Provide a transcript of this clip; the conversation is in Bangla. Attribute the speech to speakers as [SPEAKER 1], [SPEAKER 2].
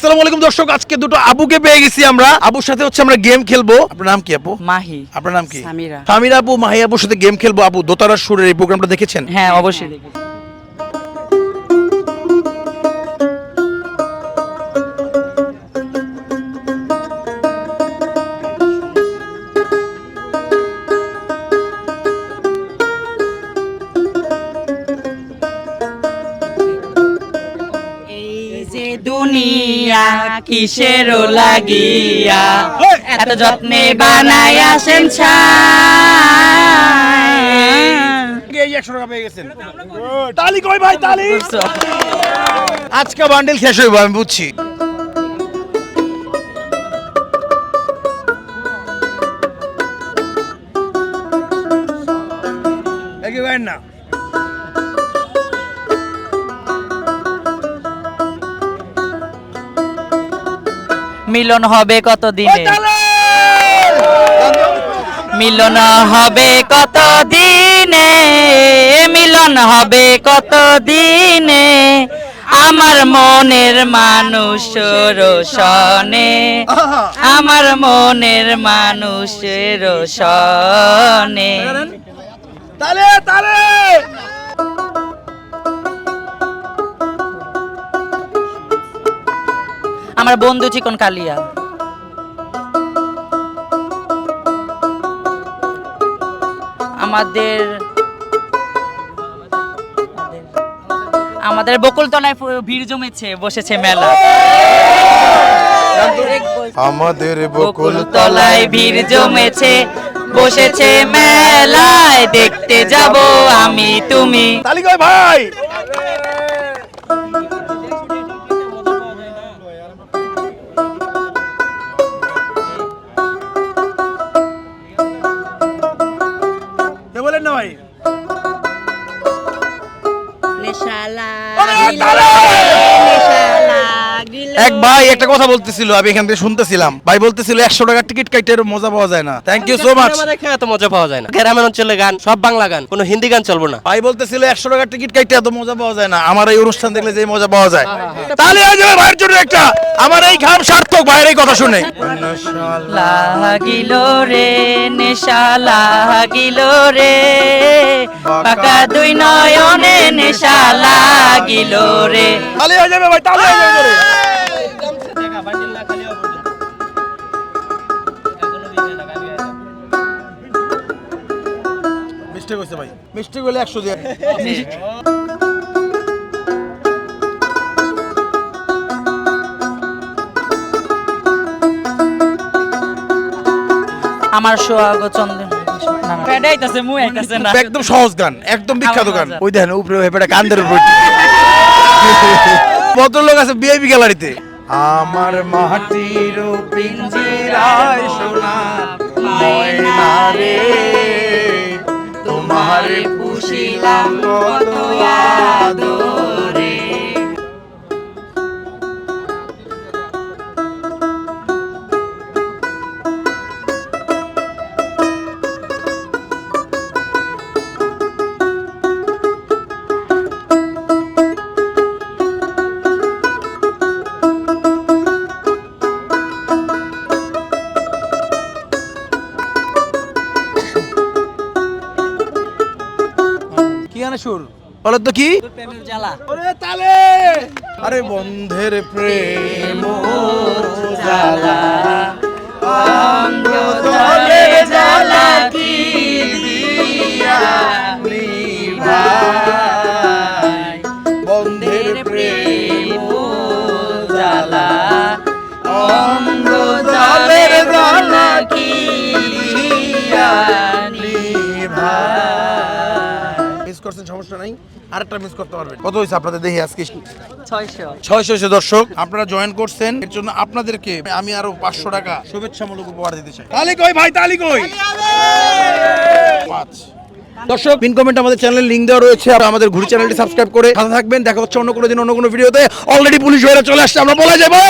[SPEAKER 1] আসসালামু আলাইকুম দর্শক আজকে দুটো আবুকে পেয়ে গেছি আমরা। আবুর সাথে হচ্ছে আমরা গেম খেলব। আপনার নাম কি আপু?
[SPEAKER 2] মাহি।
[SPEAKER 1] আপনার নাম কি?
[SPEAKER 2] সামিরা।
[SPEAKER 1] সামিরা আপু মাহি আবুর সাথে গেম খেলব। আপু দোতারা সুরের এই প্রোগ্রামটা দেখেছেন?
[SPEAKER 2] হ্যাঁ অবশ্যই দেখেছি। দুনিয়া কিসের লাগিয়া? এত যত্নে বানাই আসেন
[SPEAKER 1] একশো টাকা পেয়ে গেছেন। তালি কই ভাই তালি? আজকে বান্ডেল শেষ হইব আমি বুঝছি। না
[SPEAKER 2] মিলন হবে কত দিনে মিলন হবে কত দিনে মিলন হবে কত দিনে আমার মনের মানুষ রোশনে। আমার মনের মানুষের সনে
[SPEAKER 1] তালে তালে
[SPEAKER 2] আমার বন্ধু চিকন কালিয়া। আমাদের আমাদের বকুলতলায় ভিড় জমেছে বসেছে মেলা।
[SPEAKER 1] আমাদের
[SPEAKER 2] বকুলতলায় ভিড় জমেছে বসেছে মেলায়। দেখতে যাব আমি তুমি।
[SPEAKER 1] তালি ভাই! Échala. এক ভাই একটা কথা বলতেছিল আমি এখান থেকে শুনতেছিলাম। ভাই বলতেছিল একশো টাকার টিকিট কাইটে এর মজা পাওয়া যায় না। থ্যাংক ইউ সো মাচ
[SPEAKER 3] আমাদের এত মজা পাওয়া যায় না। গ্রামের অঞ্চলে গান সব বাংলা গান কোনো হিন্দি গান চলবো না।
[SPEAKER 1] ভাই বলতেছিল একশো টাকার টিকিট কাইটে এত মজা পাওয়া যায় না। আমার এই অনুষ্ঠান দেখলে যে মজা পাওয়া যায়। তাহলে যাবে ভাইয়ের জন্য একটা আমার এই ঘাম সার্থক ভাইয়ের এই কথা শুনে।
[SPEAKER 2] লাগিল রে নেশা লাগিল রে। পাকা দুই নয়নে নেশা লাগিল রে।
[SPEAKER 1] তাহলে হয়ে যাবে ভাই তাহলে হয়ে যাবে। মিস্টেক হয়েছে ভাই। মিস্টেক হলে একশো দিয়ে।
[SPEAKER 2] আমার সোহাগ
[SPEAKER 1] একদম সহজ গান একদম বিখ্যাত গান। ওই দেখেন উপরে হেপেটা কান্দের উপর ভদ্রলোক আছে বিআইপি গ্যালারিতে। আমার মাটির পিঞ্জিরায় সোনা ময়না রে। তোমার পুষিলাম কত সুর। বলো তো কি?
[SPEAKER 2] জ্বালা।
[SPEAKER 1] ওরে তালে! আরে বন্ধের প্রেম জ্বালা। নাই আরেকটা মিস করতে পারবেন। কত হয়েছে আপনাদের দেখি আজকে?
[SPEAKER 2] ছয়শো।
[SPEAKER 1] ছয়শো দর্শক আপনারা জয়েন করছেন এর জন্য আপনাদেরকে আমি আরও পাঁচশো টাকা শুভেচ্ছামূলক উপহার দিতে চাই। তালি কই ভাই তালি কই? পাঁচ। দর্শক পিন কমেন্ট আমাদের চ্যানেলের লিংক দেওয়া রয়েছে আর আমাদের ঘুরি চ্যানেলটি সাবস্ক্রাইব করে সাথে থাকবেন। দেখা হচ্ছে অন্য কোনো দিন অন্য কোনো ভিডিওতে অলরেডি পুলিশ হয়ে চলে আসছে আমরা বলে যাব।